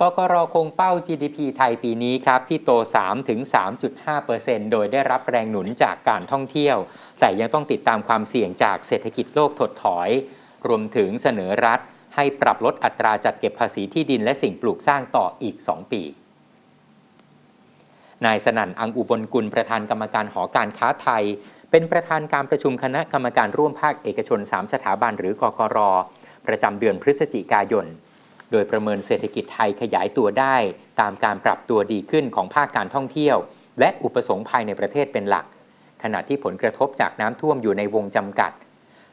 กกรคงเป้า GDP ไทยปีนี้ครับ ที่โต 3-3.5%โดยได้รับแรงหนุนจากการท่องเที่ยว แต่ยังต้องติดตามความเสี่ยงจากเศรษฐกิจโลกถดถอย รวมถึงเสนอรัฐ ให้ปรับลดอัตราจัดเก็บภาษีที่ดินและสิ่งปลูกสร้างต่ออีก 2 ปีนายสนั่นอังอุบลกุลประธานกรรมการหอการค้าไทย เป็นประธานการประชุมคณะกรรมการร่วมภาคเอกชน 3 สถาบันหรือกกรประจำเดือนพฤศจิกายน โดยประเมินเศรษฐกิจไทยขยายตัวได้ ตามการปรับตัวดีขึ้นของภาคการท่องเที่ยว และอุปสงค์ภายในประเทศเป็นหลัก ขณะที่ผลกระทบจากน้ำท่วมอยู่ในวงจำกัด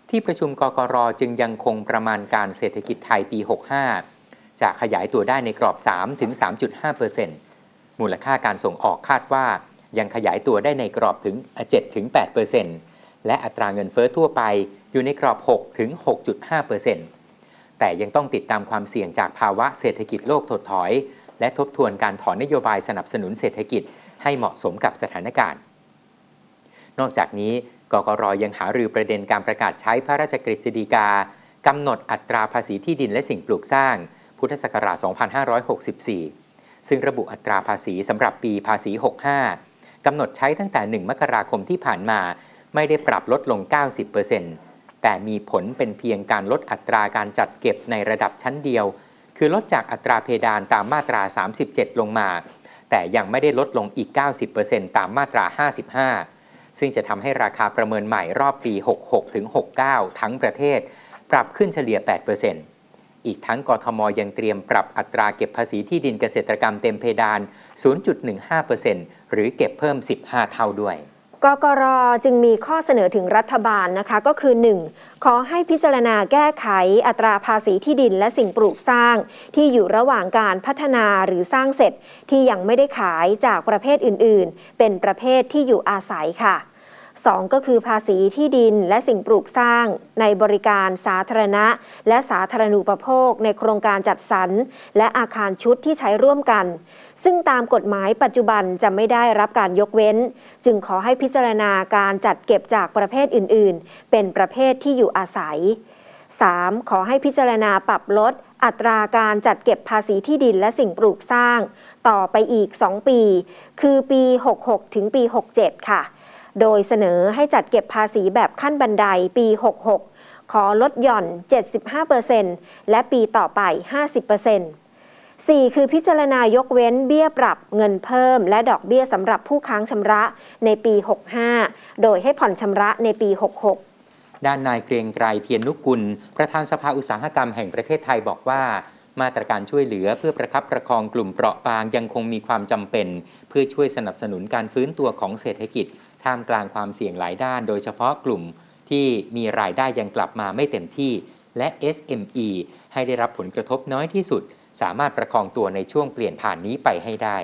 ที่ประชุมกกรจึงยังคงประมาณการเศรษฐกิจไทยปี 65 จะขยายตัวได้ในกรอบ 3-3.5%มูลค่าการส่งออกคาดว่า ยังขยายตัวได้ในกรอบถึง 7-8%และอัตราเงินเฟ้อทั่วไปอยู่ในกรอบ 6-6.5% แต่ยังต้องติดตามความเสี่ยงจากภาวะเศรษฐกิจโลกถดถอย และทบทวนการถอนนโยบายสนับสนุนเศรษฐกิจให้เหมาะสมกับสถานการณ์ นอกจากนี้กกรยังหารือประเด็นการประกาศใช้พระราชกฤษฎีกากำหนดอัตราภาษีที่ดินและสิ่งปลูกสร้าง พุทธศักราช 2564 ซึ่งระบุอัตราภาษีสำหรับปีภาษี 65กำหนดใช้ตั้งแต่ 1 มกราคมที่ผ่านมา ไม่ได้ปรับลดลง 90% แต่มีผลเป็นเพียงการลดอัตราการจัดเก็บในระดับชั้นเดียว คือลดจากอัตราเพดานตามมาตรา 37 ลงมา แต่ยังไม่ได้ลดลงอีก 90%ตามมาตรา 55 ซึ่งจะทำให้ราคาประเมินใหม่รอบปี 66 ถึง 69 ทั้งประเทศ ปรับขึ้นเฉลี่ย 8%อีกทั้งกทมยังเตรียมปรับอัตราเก็บภาษีที่ดินเกษตรกรรมเต็มเพดาน 0.15%หรือเก็บเพิ่ม 15 เท่าด้วย กกรจึงมีข้อเสนอถึงรัฐบาลนะคะก็คือ 1. ขอให้พิจารณาแก้ไขอัตราภาษีที่ดินและสิ่งปลูกสร้าง ที่อยู่ระหว่างการพัฒนาหรือสร้างเสร็จ ที่ยังไม่ได้ขายจากประเภทอื่นๆ เป็นประเภทที่อยู่อาศัยค่ะ 2. ก็คือภาษีที่ดินและสิ่งปลูกสร้างในบริการสาธารณะ และสาธารณูปโภค ในโครงการจัดสรร และอาคารชุดที่ใช้ร่วมกัน ซึ่งตามกฎหมายปัจจุบันจะไม่ได้รับการยกเว้น จึงขอให้พิจารณาการจัดเก็บจากประเภทอื่น ๆ เป็นประเภทที่อยู่อาศัย 3. ขอให้พิจารณาปรับลดอัตราการจัดเก็บภาษีที่ดินและสิ่งปลูกสร้าง ต่อไปอีก 2 ปี คือปี 66 ถึงปี 67 ค่ะ โดยเสนอให้จัดเก็บภาษีแบบขั้นบันไดปี 66 ขอลดหย่อน 75%และปีต่อไป 50% 4. คือพิจารณายกเว้นเบี้ยปรับเงินเพิ่ม และดอกเบี้ยสำหรับผู้ค้างชำระในปี 65 โดยให้ผ่อนชำระในปี 66 ด้านนายเกรียงไกรเทียนนุกุล ประธานสภาอุตสาหกรรมแห่งประเทศไทยบอกว่า มาตรการช่วยเหลือเพื่อประคับประคองกลุ่มเปราะบางยังคงมีความจำเป็น เพื่อช่วยสนับสนุนการฟื้นตัวของเศรษฐกิจ ท่ามกลางความเสี่ยงหลายด้าน โดยเฉพาะกลุ่มที่มีรายได้ยังกลับมาไม่เต็มที่ และ SME ให้ได้รับผลกระทบน้อยที่สุด สามารถประคองตัวในช่วงเปลี่ยนผ่านนี้ไปให้ได้